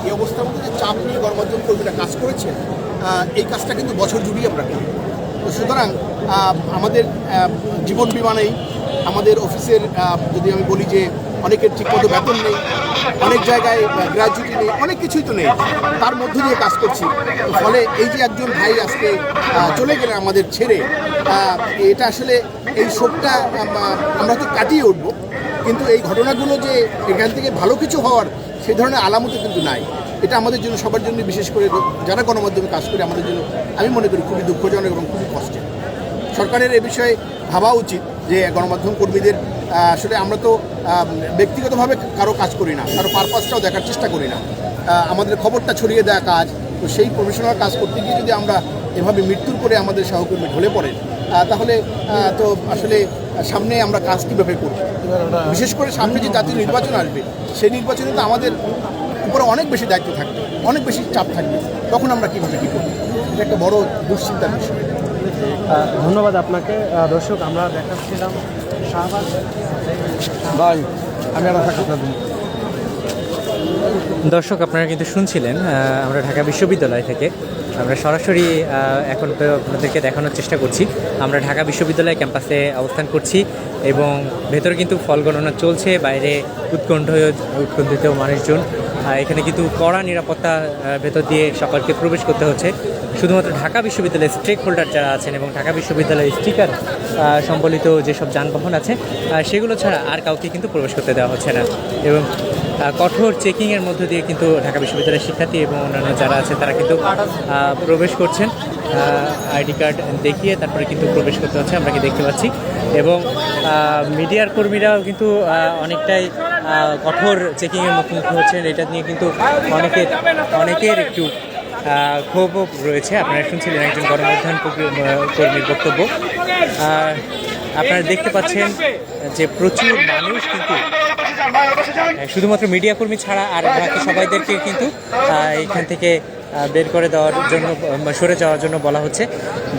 এই অবস্থার মধ্যে যে চাপ নিয়ে গণমাধ্যম কর্মীরা কাজ করেছেন আহ, এই কাজটা কিন্তু বছর জুড়েই আমরা করি। তো সুতরাং আমাদের জীবন বিমা নেই আমাদের অফিসের যদি আমি বলি যে অনেকের ঠিকমতো বেতন নেই অনেক জায়গায় গ্র্যাজুয়েটি নেই অনেক কিছুই তো নেই তার মধ্য দিয়ে কাজ করছি। ফলে এই যে একজন ভাই আজকে চলে গেলেন আমাদের ছেড়ে এটা আসলে এই শোকটা আম- আমরা তো কাটিয়ে উঠবো। কিন্তু এই ঘটনাগুলো যে এখান থেকে ভালো কিছু হওয়ার সেই ধরনের আলামতও কিন্তু নাই। এটা আমাদের জন্য, সবার জন্য বিশেষ করে যারা গণমাধ্যমে কাজ করে আমাদের জন্য আমি মনে করি খুবই দুঃখজনক এবং খুবই কষ্টের। সরকারের এ বিষয়ে ভাবা উচিত যে গণমাধ্যম কর্মীদের আসলে আমরা তো ব্যক্তিগতভাবে কারও কাজ করি না, কারও পারপাসটাও দেখার চেষ্টা করি না। আমাদের খবরটা ছড়িয়ে দেওয়া কাজ, তো সেই প্রফেশনাল কাজ করতে গিয়ে যদি আমরা এভাবে মৃত্যুর করে আমাদের সহকর্মী ঢলে পড়েন তাহলে তো আসলে সামনে আমরা কাজ কীভাবে করব? বিশেষ করে সামনে যে জাতীয় নির্বাচন আসবে সেই নির্বাচনে তো আমাদের উপরে অনেক বেশি দায়িত্ব থাকবে অনেক বেশি চাপ থাকবে। তখন আমরা কীভাবে কী করব? এটা একটা বড় দুশ্চিন্তার বিষয়। ধন্যবাদ আপনাকে। দর্শক আমরা দেখাচ্ছিলাম ভাই আমি সাক্ষাৎ দিই দর্শক আপনারা কিন্তু শুনছিলেন আমরা ঢাকা বিশ্ববিদ্যালয় থেকে আমরা সরাসরি এখন আপনাদেরকে দেখানোর চেষ্টা করছি। আমরা ঢাকা বিশ্ববিদ্যালয় ক্যাম্পাসে অবস্থান করছি এবং ভেতরে কিন্তু ফল গণনা চলছে, বাইরে উৎকণ্ঠ উৎকণ্ঠিত মানুষজন। এখানে কিন্তু কড়া নিরাপত্তা ভেতর দিয়ে সকলকে প্রবেশ করতে হচ্ছে। শুধুমাত্র ঢাকা বিশ্ববিদ্যালয়ের স্টেক হোল্ডার যারা আছেন এবং ঢাকা বিশ্ববিদ্যালয়ের স্টিকার সম্বলিত যেসব যানবাহন আছে সেগুলো ছাড়া আর কাউকে কিন্তু প্রবেশ করতে দেওয়া হচ্ছে না। এবং কঠোর চেকিংয়ের মধ্য দিয়ে কিন্তু ঢাকা বিশ্ববিদ্যালয়ের শিক্ষার্থী এবং অন্যান্য যারা আছে, তারা কিন্তু প্রবেশ করছেন। আইডি কার্ড দেখিয়ে তারপরে কিন্তু প্রবেশ করতে হচ্ছে, আমরা কি দেখতে পাচ্ছি। এবং মিডিয়ার কর্মীরাও কিন্তু অনেকটাই কঠোর চেকিংয়ের মুখোমুখি হচ্ছেন। এটা নিয়ে কিন্তু অনেকের অনেকের একটু ক্ষোভও রয়েছে। আপনারা শুনছিলেন একজন গণমাধ্যম কর্মীর বক্তব্য। আপনারা দেখতে পাচ্ছেন যে প্রচুর মানুষ কিন্তু শুধুমাত্র মিডিয়া কর্মী ছাড়া আর বাকি সবাইদেরকে কিন্তু এখান থেকে বের করে দেওয়ার জন্য সরে যাওয়ার জন্য বলা হচ্ছে।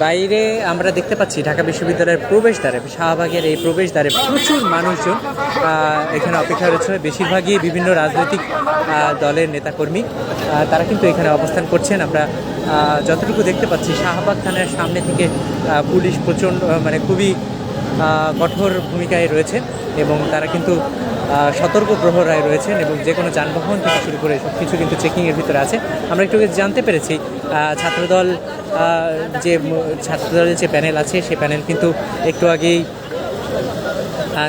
বাইরে আমরা দেখতে পাচ্ছি ঢাকা বিশ্ববিদ্যালয়ের প্রবেশদ্বারে, শাহবাগের এই প্রবেশদ্বারে প্রচুর মানুষজন এখানে অপেক্ষা রয়েছে। বেশিরভাগই বিভিন্ন রাজনৈতিক দলের নেতাকর্মী তারা কিন্তু এখানে অবস্থান করছেন। আমরা যতটুকু দেখতে পাচ্ছি, শাহবাগ থানার সামনে থেকে পুলিশ প্রচণ্ড মানে খুবই কঠোর ভূমিকায় রয়েছে এবং তারা কিন্তু সতর্ক প্রহরায় রয়েছেন এবং যে কোনো যানবাহন থেকে শুরু করে সব কিছু কিন্তু চেকিংয়ের ভিতরে আছে। আমরা একটু জানতে পেরেছি ছাত্রদল যে ছাত্রদলের যে প্যানেল আছে সেই প্যানেল কিন্তু একটু আগেই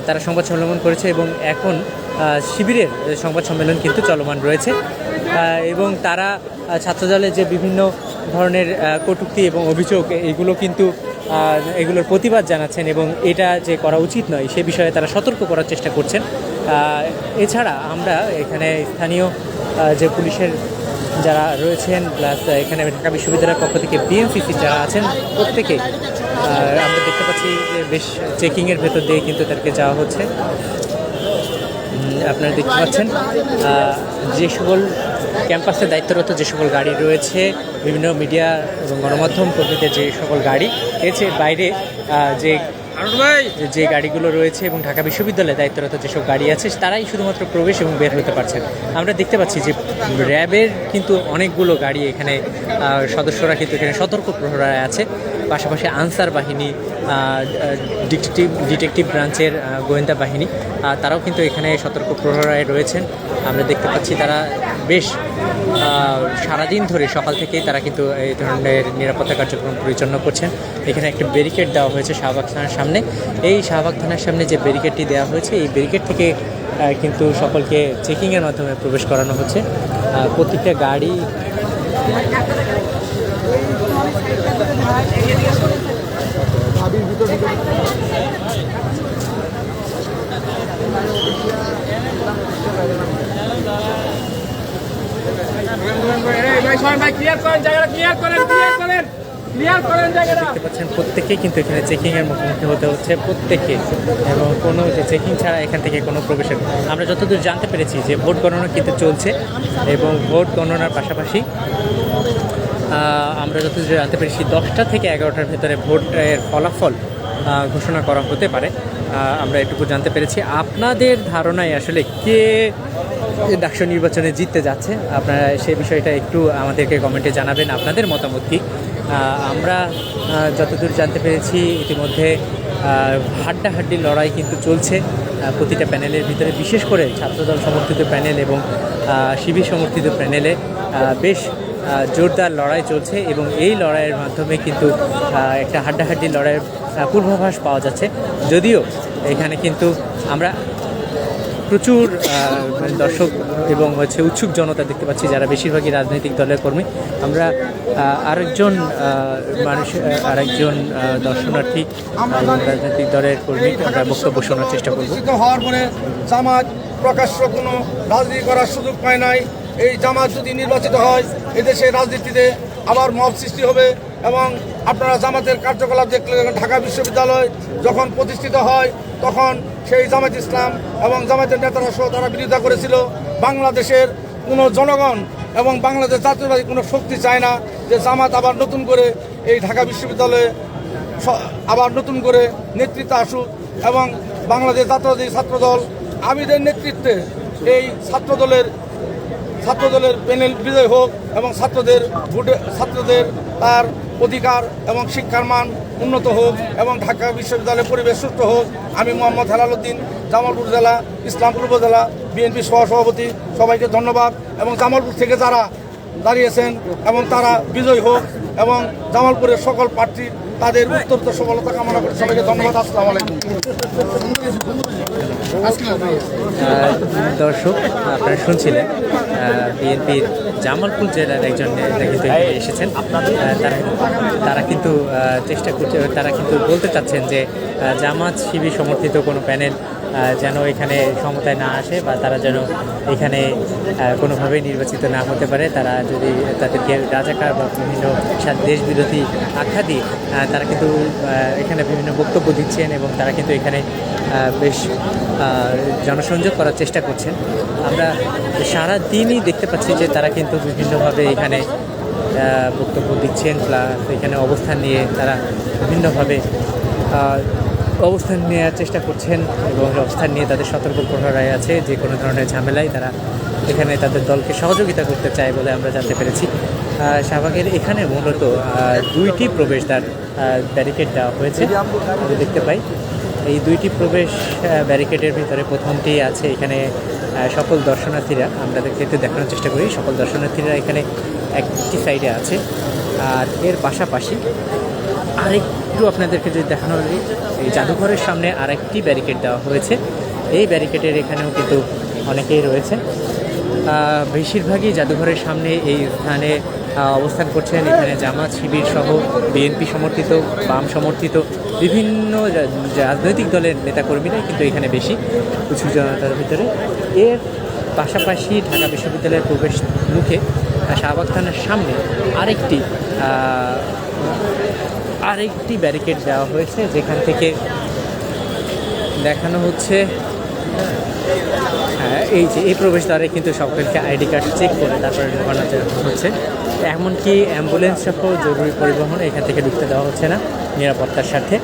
তারা সংবাদ সম্মেলন করেছে এবং এখন শিবিরের সংবাদ সম্মেলন কিন্তু চলমান রয়েছে। এবং তারা ছাত্রদলের যে বিভিন্ন ধরনের কটুক্তি এবং অভিযোগ, এগুলো কিন্তু এগুলোর প্রতিবাদ জানাচ্ছেন এবং এটা যে করা উচিত নয়, সে বিষয়ে তারা সতর্ক করার চেষ্টা করছেন। এছাড়া আমরা এখানে স্থানীয় যে পুলিশের যারা রয়েছেন প্লাস এখানে ঢাকা বিশ্ববিদ্যালয়ের পক্ষ থেকে বিএনসিসি যারা আছেন, প্রত্যেকে আর আমরা দেখতে পাচ্ছি যে বেশ চেকিংয়ের ভেতর দিয়ে কিন্তু তাদেরকে যাওয়া হচ্ছে। আপনারা দেখতে পাচ্ছেন যে সকল ক্যাম্পাসে দায়িত্বরত যে সকল গাড়ি রয়েছে বিভিন্ন মিডিয়া এবং গণমাধ্যম কর্মীদের যে সকল গাড়ি এর বাইরে যে যে গাড়িগুলো রয়েছে এবং ঢাকা বিশ্ববিদ্যালয়ে দায়িত্বরত যেসব গাড়ি আছে তারাই শুধুমাত্র প্রবেশ এবং বের হতে পারছেন। আমরা দেখতে পাচ্ছি যে র্যাবের কিন্তু অনেকগুলো গাড়ি এখানে সদস্যরা কিন্তু এখানে সতর্ক প্রহরায় আছে। পাশাপাশি আনসার বাহিনী ডিটেকটিভ ডিটেকটিভ ব্রাঞ্চের গোয়েন্দা বাহিনী তারাও কিন্তু এখানে সতর্ক প্রহরায় রয়েছেন। আমরা দেখতে পাচ্ছি তারা বেশ সারাদিন ধরে সকাল থেকেই তারা কিন্তু এই ধরনের নিরাপত্তা কার্যক্রম পরিচালনা করছেন। এখানে একটা ব্যারিকেড দেওয়া হয়েছে শাহবাগ থানার সামনে। এই শাহবাগ থানার সামনে যে ব্যারিকেডটি দেওয়া হয়েছে, এই ব্যারিকেড থেকে কিন্তু সকলকে চেকিংয়ের মাধ্যমে প্রবেশ করানো হচ্ছে। প্রত্যেকটা গাড়ি দেখতে পাচ্ছেন প্রত্যেকেই কিন্তু এখানে চেকিংয়ের মুখোমুখি হতে হচ্ছে প্রত্যেকে। এবং কোনো চেকিং ছাড়া এখান থেকে কোনো প্রবেশের আমরা যতদূর জানতে পেরেছি যে ভোট গণনা কিন্তু চলছে এবং ভোট গণনার পাশাপাশি আমরা যতদূর জানতে পেরেছি, দশটা থেকে এগারোটার ভেতরে ভোটের ফলাফল ঘোষণা করা হতে পারে। আমরা এটুকু জানতে পেরেছি। আপনাদের ধারণায় আসলে কে ডাকসু নির্বাচনে জিততে যাচ্ছে? আপনারা সে বিষয়টা একটু আমাদেরকে কমেন্টে জানাবেন, আপনাদের মতামত কি? আমরা যতদূর জানতে পেরেছি, ইতিমধ্যে হাড্ডাহাড্ডি লড়াই কিন্তু চলছে। প্রতিটা প্যানেলের ভিতরে, বিশেষ করে ছাত্রদল সমর্থিত প্যানেল এবং শিবির সমর্থিত প্যানেলে বেশ জোরদার লড়াই চলছে এবং এই লড়াইয়ের মাধ্যমে কিন্তু একটা হাড্ডাহাড্ডি লড়াইয়ের পূর্বাভাস পাওয়া যাচ্ছে। যদিও এখানে কিন্তু আমরা প্রচুর মানে দর্শক এবং হচ্ছে উৎসুক জনতা দেখতে পাচ্ছি, যারা বেশিরভাগই রাজনৈতিক দলের কর্মী। আমরা আরেকজন মানুষ আরেকজন দর্শনার্থী রাজনৈতিক দলের কর্মী, আমরা বক্তব্য শোনার চেষ্টা করব। হওয়ার পরে জামাত প্রকাশ্য কোনো রাজনীতি করার সুযোগ পায় নাই। এই জামাত যদি নির্বাচিত হয় এদেশে রাজনীতিতে আবার মব সৃষ্টি হবে এবং আপনারা জামাতের কার্যকলাপ দেখলে ঢাকা বিশ্ববিদ্যালয় যখন প্রতিষ্ঠিত হয়, তখন সেই জামাত ইসলাম এবং জামাতের নেতারা সহ তারা বিরোধিতা করেছিল। বাংলাদেশের কোনো জনগণ এবং বাংলাদেশ জাতীয়বাদী কোনো শক্তি চায় না যে জামাত আবার নতুন করে এই ঢাকা বিশ্ববিদ্যালয়ে আবার নতুন করে নেতৃত্ব আসুক এবং বাংলাদেশ জাতীয়বাদী ছাত্রদল আমিদের নেতৃত্বে এই ছাত্রদলের ছাত্রদলের প্যানেল বিজয় হোক এবং ছাত্রদের ভোটে, ছাত্রদের তার অধিকার এবং শিক্ষার মান উন্নত হোক এবং ঢাকা বিশ্ববিদ্যালয়ের পরিবেশ সুস্থ হোক, আমি মোহাম্মদ হেলালুদ্দিন জামালপুর জেলা, ইসলামপুর উপজেলা, বিএনপি সহসভাপতি, সবাইকে ধন্যবাদ এবং জামালপুর থেকে যারা দাঁড়িয়েছেন এবং তারা বিজয় হোক এবং জামালপুরের সকল প্রার্থী তাদের উত্তরোত্তর সফলতা কামনা করে সবাইকে ধন্যবাদ, আসসালামু আলাইকুম। দর্শক, আপনারা শুনছিলেন বিএনপির জামালপুর জেলার একজন নেতা কিন্তু এসেছেন। তারা তারা কিন্তু চেষ্টা করছে তারা কিন্তু বলতে চাচ্ছেন যে জামাত শিবির সমর্থিত কোনো প্যানেল যেন এখানে ক্ষমতায় না আসে বা তারা যেন এখানে কোনোভাবেই নির্বাচিত না হতে পারে। তারা যদি তাদেরকে রাজাকার বা বিভিন্ন সা- দেশবিরোধী আখ্যা দিয়ে তারা কিন্তু এখানে বিভিন্ন বক্তব্য দিচ্ছেন এবং তারা কিন্তু এখানে বেশ জনসংযোগ করার চেষ্টা করছেন। আমরা সারা দিনই দেখতে পাচ্ছি যে তারা কিন্তু বিভিন্নভাবে এখানে বক্তব্য দিচ্ছেন, প্লাস এখানে অবস্থান নিয়ে তারা বিভিন্নভাবে অবস্থান নেওয়ার চেষ্টা করছেন এবং অবস্থান নিয়ে তাদের সতর্ক প্রহরায় আছে। যে কোনো ধরনের ঝামেলায় তারা এখানে তাদের দলকে সহযোগিতা করতে চায় বলে আমরা জানতে পেরেছি। শাহবাগের এখানে মূলত দুইটি প্রবেশদ্বার ব্যারিকেড দেওয়া হয়েছে দেখতে পাই। এই দুইটি প্রবেশ ব্যারিকেডের ভিতরে প্রথমটি আছে এখানে সকল দর্শনার্থীরা, আমরা একটু দেখানোর চেষ্টা করি। সকল দর্শনার্থীরা এখানে একটি সাইডে আছে। আর এর পাশাপাশি আরেকটু আপনাদেরকে যদি দেখানো এই জাদুঘরের সামনে আরেকটি ব্যারিকেড দেওয়া হয়েছে। এই ব্যারিকেডের এখানেও কিন্তু অনেকেই রয়েছে। বেশিরভাগই জাদুঘরের সামনে এই স্থানে অবস্থান করছেন। এখানে জামাত শিবির সহ বিএনপি সমর্থিত, বাম সমর্থিত বিভিন্ন রাজনৈতিক দলের নেতাকর্মীরাই কিন্তু এখানে বেশি উঁচু জনতার ভিতরে। এর পাশাপাশি ঢাকা বিশ্ববিদ্যালয়ের প্রবেশ মুখে শাহবাগ থানার সামনে আরেকটি আরেকটি ব্যারিকেড দেওয়া হয়েছে। যেখান থেকে দেখানো হচ্ছে এই যে, এই প্রবেশদ্বারে কিন্তু সকলকে আইডি কার্ড চেক করে তারপরে ঢোকানো হচ্ছে। এমনকি অ্যাম্বুলেন্স সহ জরুরি পরিবহন এখান থেকে ঢুকতে দেওয়া হচ্ছে না নিরাপত্তার সাথে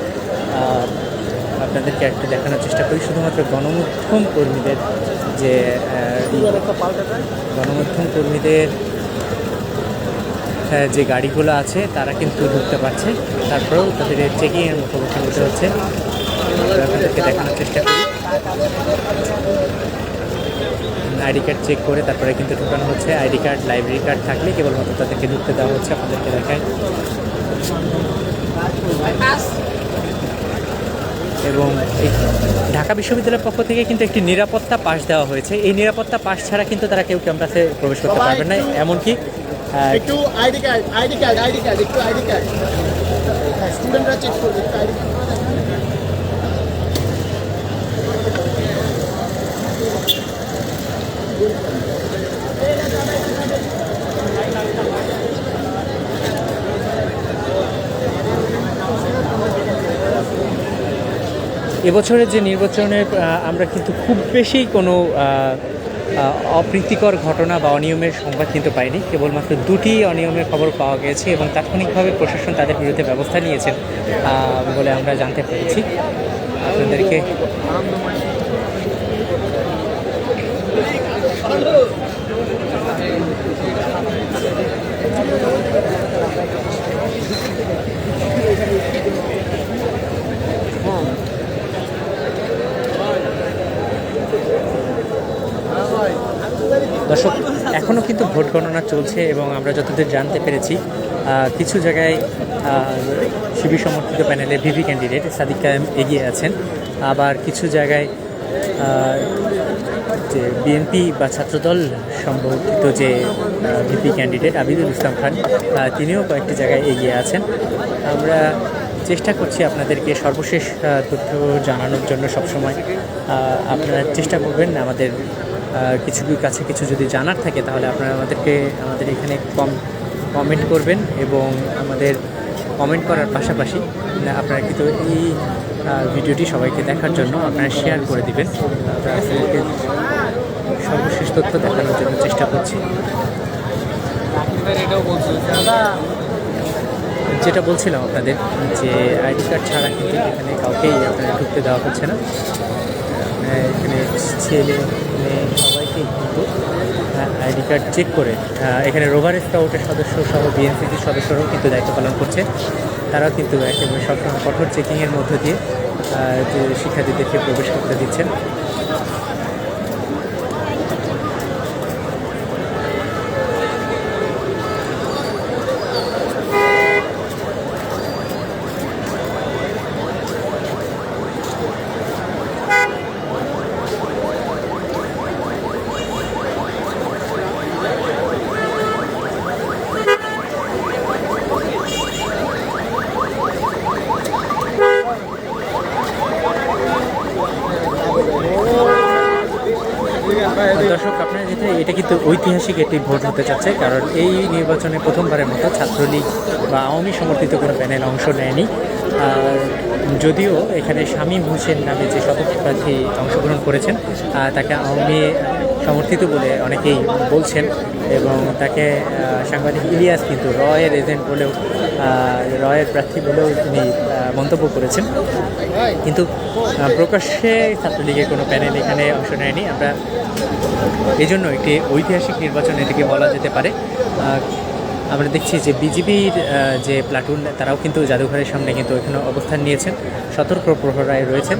আপনাদেরকে একটু দেখানোর চেষ্টা করি। শুধুমাত্র গণমাধ্যম কর্মীদের যে গণমাধ্যম কর্মীদের যে গাড়িগুলো আছে, তারা কিন্তু ঢুকতে পারছে। তারপরেও তাদের চেকিংয়ের মুখোমুখি হতে হচ্ছে। আপনাদেরকে দেখানোর চেষ্টা করি। আইডি কার্ড চেক করে তারপরে কিন্তু ঢোকানো হচ্ছে। আইডি কার্ড লাইব্রেরি কার্ড থাকলে কেবলমাত্র তাদেরকে ঢুকতে দেওয়া হচ্ছে। আপনাদেরকে দেখায় এবং ঢাকা বিশ্ববিদ্যালয়ের পক্ষ থেকে কিন্তু একটি নিরাপত্তা পাস দেওয়া হয়েছে। এই নিরাপত্তা পাস ছাড়া কিন্তু তারা কেউ ক্যাম্পাসে প্রবেশ করতে পারবেন না। এমনকি একটু ID card ID card ID card একটু আইডি কার্ড। স্টুডেন্টরা চেক করবে আইডি কার্ড। এবছরের যে নির্বাচনে আমরা কিন্তু খুব বেশি কোনো অপ্রীতিকর ঘটনা বা অনিয়মের সংবাদ কিন্তু পাইনি। কেবলমাত্র দুটি অনিয়মের খবর পাওয়া গেছে এবং তাৎক্ষণিকভাবে প্রশাসন তাদের বিরুদ্ধে ব্যবস্থা নিয়েছেন বলে আমরা জানতে পেরেছি। আপনাদেরকে দর্শক এখনও কিন্তু ভোট গণনা চলছে এবং আমরা যতদূর জানতে পেরেছি কিছু জায়গায় শিবির সমর্থিত প্যানেলে ভিভি ক্যান্ডিডেট সাদিক কায়েম এগিয়ে আছেন। আবার কিছু জায়গায় যে বিএনপি বা ছাত্রদল সমর্থিত যে ভিপি ক্যান্ডিডেট আবিদুল ইসলাম খান তিনিও কয়েকটি জায়গায় এগিয়ে আছেন। আমরা চেষ্টা করছি আপনাদেরকে সর্বশেষ তথ্য জানানোর জন্য সবসময়। আপনারা চেষ্টা করবেন আমাদের কিছু কাছে কিছু যদি জানার থাকে, তাহলে আপনারা আমাদেরকে, আমাদের এখানে কম কমেন্ট করবেন এবং আমাদের কমেন্ট করার পাশাপাশি আপনারা কিন্তু এই ভিডিওটি সবাইকে দেখার জন্য আপনারা শেয়ার করে দিবেন। সর্বশেষ তথ্য দেখানোর জন্য চেষ্টা করছি। যেটা বলছিলাম আপনাদের যে আইডি কার্ড ছাড়া কিন্তু এখানে কাউকেই আপনারা ঢুকতে দেওয়া হচ্ছে না। এখানে ছেলে, মেয়ে কিন্তু আইডি কার্ড চেক করে। এখানে রোভার স্কাউটের সদস্য সহ বিএনসিসির সদস্যরাও কিন্তু দায়িত্ব পালন করছে। তারাও কিন্তু একেবারে সবসময় কঠোর চেকিংয়ের মধ্য দিয়ে শিক্ষার্থীদেরকে প্রবেশ করতে দিচ্ছেন। আপনারা এটা কিন্তু ঐতিহাসিক একটি ভোট হতে যাচ্ছে, কারণ এই নির্বাচনে প্রথমবারের মতো ছাত্রলীগ বা আওয়ামী সমর্থিত কোনো প্যানেল অংশ নেয়নি। আর যদিও এখানে শামীম হোসেন নামে যে শপথ প্রার্থী অংশগ্রহণ করেছেন তাকে আওয়ামী সমর্থিত বলে অনেকেই বলছেন এবং তাকে সাংবাদিক ইলিয়াস কিন্তু রয়ের এজেন্ট বলেও রয়ের প্রার্থী বলেও তিনি মন্তব্য করেছেন। কিন্তু প্রকাশ্যে ছাত্রলীগের কোনো প্যানেল এখানে অংশ নেয়নি। আমরা এই জন্য একটি ঐতিহাসিক নির্বাচন এটিকে বলা যেতে পারে। আমরা দেখছি যে বিজিবির যে প্লাটুন, তারাও কিন্তু জাদুঘরের সামনে কিন্তু এখানে অবস্থান নিয়েছেন। সতর্ক প্রহরায় রয়েছেন।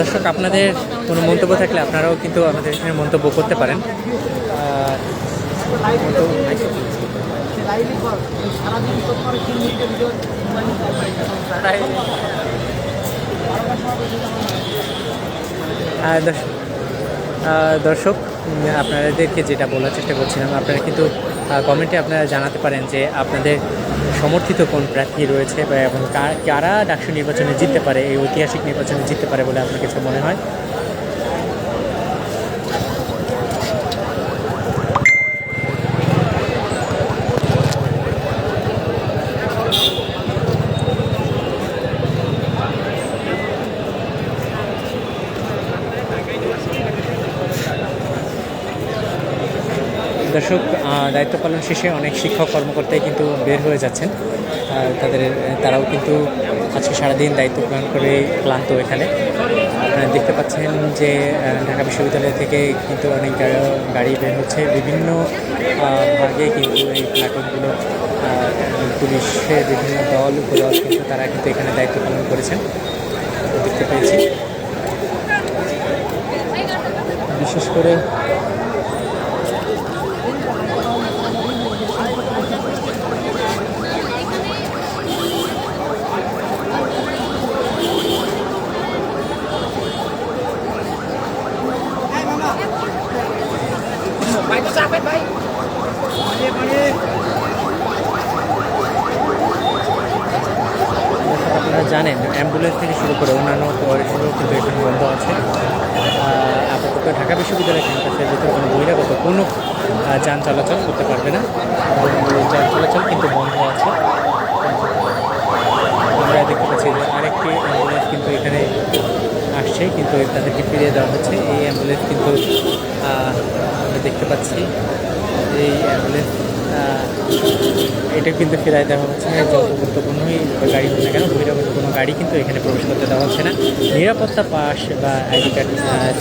দর্শক আপনাদের কোনো মন্তব্য থাকলে আপনারাও কিন্তু আমাদের এখানে মন্তব্য করতে পারেন। দর্শক আপনাদেরকে যেটা বলার চেষ্টা করছিলাম, আপনারা কিন্তু কমেন্টে আপনারা জানাতে পারেন যে আপনাদের সমর্থিত কোন প্রার্থী রয়েছে এবং কারা ডাকসু নির্বাচনে জিততে পারে, এই ঐতিহাসিক নির্বাচনে জিততে পারে বলে আপনার কাছে মনে হয়? দর্শক দায়িত্ব পালন শেষে অনেক শিক্ষক কর্মকর্তাই কিন্তু বের হয়ে যাচ্ছেন। তাদের, তারাও কিন্তু আজকে সারাদিন দায়িত্ব পালন করে ক্লান্ত এখানে। আপনারা দেখতে পাচ্ছেন যে ঢাকা বিশ্ববিদ্যালয় থেকে কিন্তু অনেক গাড়ি বের হচ্ছে। বিভিন্ন ভাগে কিন্তু এই প্লাটুনগুলো পুলিশের বিভিন্ন দল, উপদল কিন্তু তারা কিন্তু এখানে দায়িত্ব পালন করেছেন। দেখতে পেয়েছি। বিশেষ করে আপনারা আপনারা জানেন অ্যাম্বুলেন্স থেকে শুরু করে অন্যান্য পরিষেবাও কিন্তু এখানে বন্ধ আছে আহ, আপাতত ঢাকা বিশ্ববিদ্যালয় ক্যাম্পাসের ভিতরে কোনো বহিরাগত কোনো যান চলাচল করতে পারবে না। যান চলাচল কিন্তু বন্ধ আছে। আমরা দেখতে পাচ্ছি যে আরেকটি অ্যাম্বুলেন্স কিন্তু এখানে আসছে, কিন্তু তাদেরকে ফিরিয়ে দেওয়া হচ্ছে। এই অ্যাম্বুলেন্স কিন্তু আমরা দেখতে পাচ্ছি, এই অ্যাম্বুলেন্স এটা কিন্তু ফেরাই দেওয়া হচ্ছে না যত গুরুত্বপূর্ণই গাড়ি না কেন বহিরাগত কোনো গাড়ি কিন্তু এখানে প্রবেশ করতে দেওয়া হচ্ছে না। নিরাপত্তা পাস বা আইডি কার্ড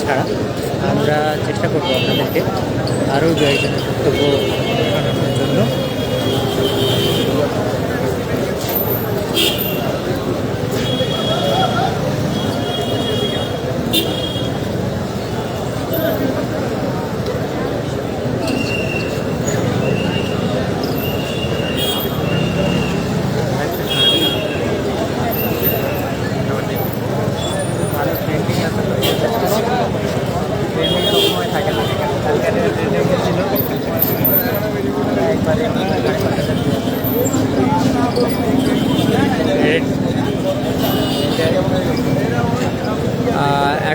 ছাড়া আমরা চেষ্টা করব আপনাদেরকে আরও দু একজনের বক্তব্য জন্য।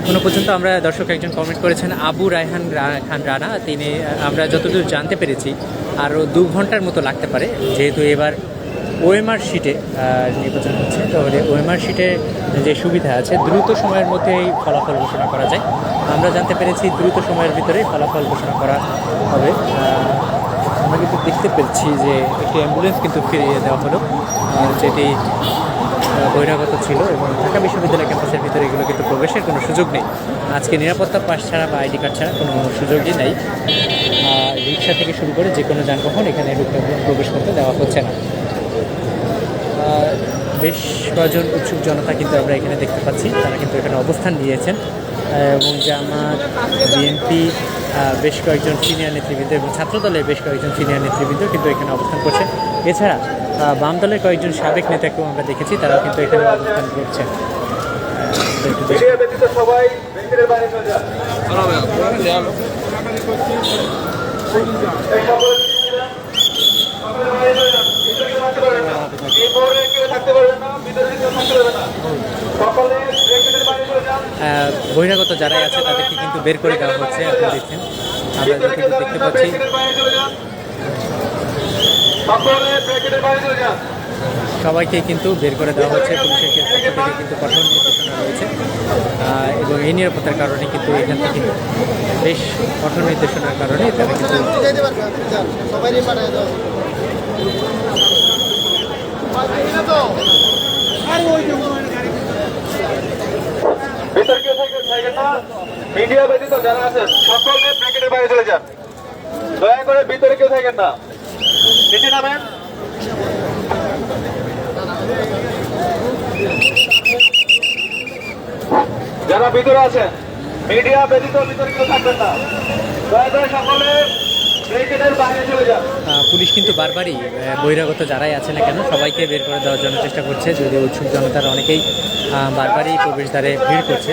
এখনও পর্যন্ত আমরা দর্শক একজন কমেন্ট করেছেন, আবু রায়হান খান রানা। তিনি আমরা যতদূর জানতে পেরেছি আরও দু ঘণ্টার মতো লাগতে পারে। যেহেতু এবার ওএমআর শিটে নির্বাচন হচ্ছে, তাহলে ওএমআর শিটে যে সুবিধা আছে, দ্রুত সময়ের মধ্যেই ফলাফল ঘোষণা করা যায়। আমরা জানতে পেরেছি দ্রুত সময়ের ভিতরেই ফলাফল ঘোষণা করা হবে। আমরা কিন্তু দেখতে পেরেছি যে একটি অ্যাম্বুলেন্স কিন্তু ফিরিয়ে দেওয়া হলো যেটি বহিরাগত ছিল এবং ঢাকা বিশ্ববিদ্যালয় ক্যাম্পাসের ভিতরে এগুলো কিন্তু প্রবেশের কোনো সুযোগ নেই। আজকে নিরাপত্তা পাস ছাড়া বা আইডি কার্ড ছাড়া কোনো সুযোগই নেই। রিক্সা থেকে শুরু করে যে কোনো যানবাহন এখানে প্রবেশ করতে দেওয়া হচ্ছে না। বেশ কয়েকজন উৎসুক জনতা কিন্তু আমরা এখানে দেখতে পাচ্ছি, তারা কিন্তু এখানে অবস্থান নিয়েছেন। এবং জামাত বিএনপি বেশ কয়েকজন সিনিয়র নেতৃবৃন্দ এবং ছাত্রদলের বেশ কয়েকজন সিনিয়র নেতৃবৃন্দ কিন্তু এখানে অবস্থান করছেন। এছাড়া বাম দলের কয়েকজন সাবেক নেতাকেও আমরা দেখেছি, তারাও কিন্তু এখানে অবস্থান করছেন বহিরাগত যারাই আছে, তাদেরকে কিন্তু বের করে দেওয়া হচ্ছে আপনি দেখছেন। আমরা দেখতে পাচ্ছি ব্রেকেটের বাইরে চলে যান। সকলে ব্রেকেটের বাইরে চলে যান। সবাইকে কিন্তু বের করে দেওয়া হচ্ছে পুলিশের পক্ষ থেকে কিন্তু কঠোর নির্দেশনা রয়েছে। এবং এই নিরাপত্তার কারণে কিন্তু এখান থেকে বেশ কঠোর নির্দেশনার কারণে তারা কিন্তু। মিডিয়া ব্যতীত যারা আছেন সকলে প্যাকেটের বাইরে চলে যান। দয়া করে ভিতরে কেউ থাকেন না। যারা ভিতরে আছেন মিডিয়া ব্যতীত ভিতরে কেউ থাকবেন না। দয়া সকলে পুলিশ কিন্তু বারবারই বহিরাগত যারাই আছে না কেন, সবাইকে বের করে দেওয়ার জন্য চেষ্টা করছে, যদিও উৎসুক জনতার অনেকেই বারবারই প্রবেশদ্বারে ভিড় করছে।